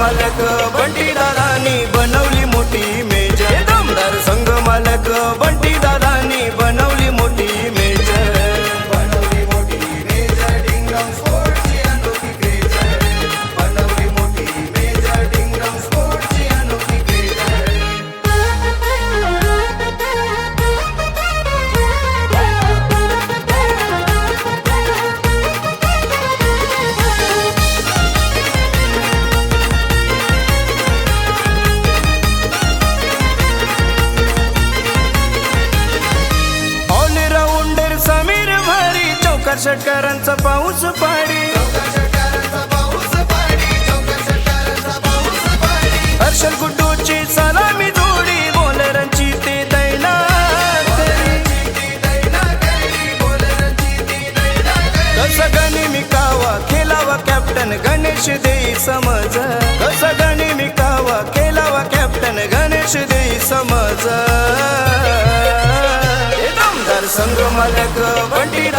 दमदार संघ मालक बंटी दादानी बनवली भारी षटकारांचा पाऊस पाडी. हर्षल गुड्डूची सलामी जोडी बोलरांची ते दैना कसा मी कावा खेळावा कॅप्टन गणेश देई समज. कसा गणी मी कावा खेळावा कॅप्टन गणेश देई समज संग्रमालक पंडित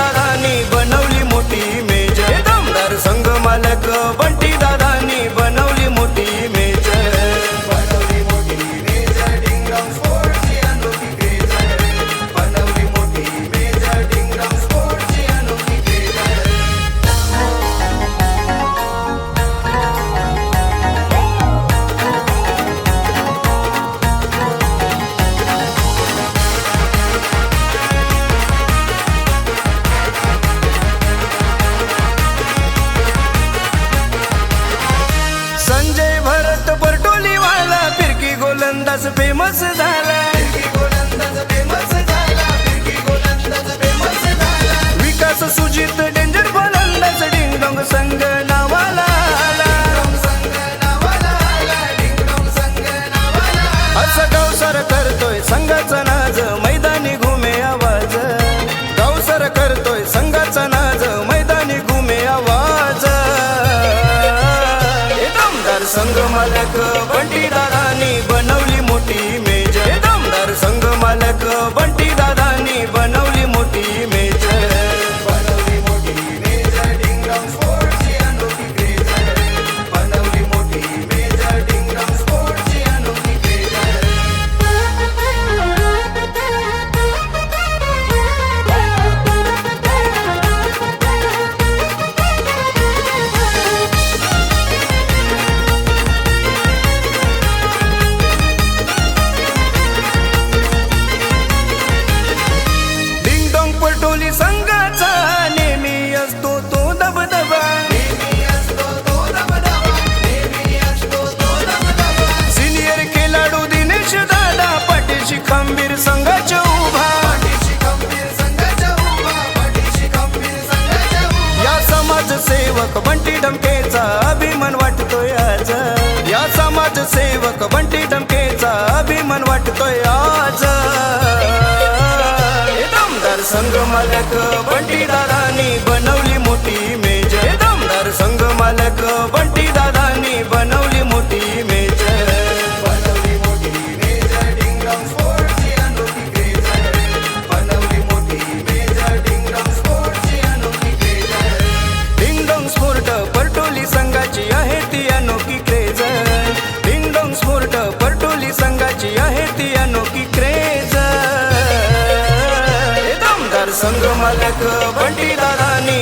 फेमस झाला. विकास सुजित डेंजर फलंदाज डिंगडोंग संघ नावाला असं गावसर करतोय संघाचा नाज मैदानी घुमे आवाज. गावसर करतोय संघाचा नाज मैदानी घुमे आवाज. दमदार संघ मालक बंटी मालक समाजसेवक बंटी डमकेचा अभिमान वाटतोय आज. या समाजसेवक बंटी डमकेचा अभिमान वाटतोय आज. दमदार संघ मालक बंटी दादानी बनवली मोठी मेज. दमदार संघ मालक పాలకు బండి దారాన్ని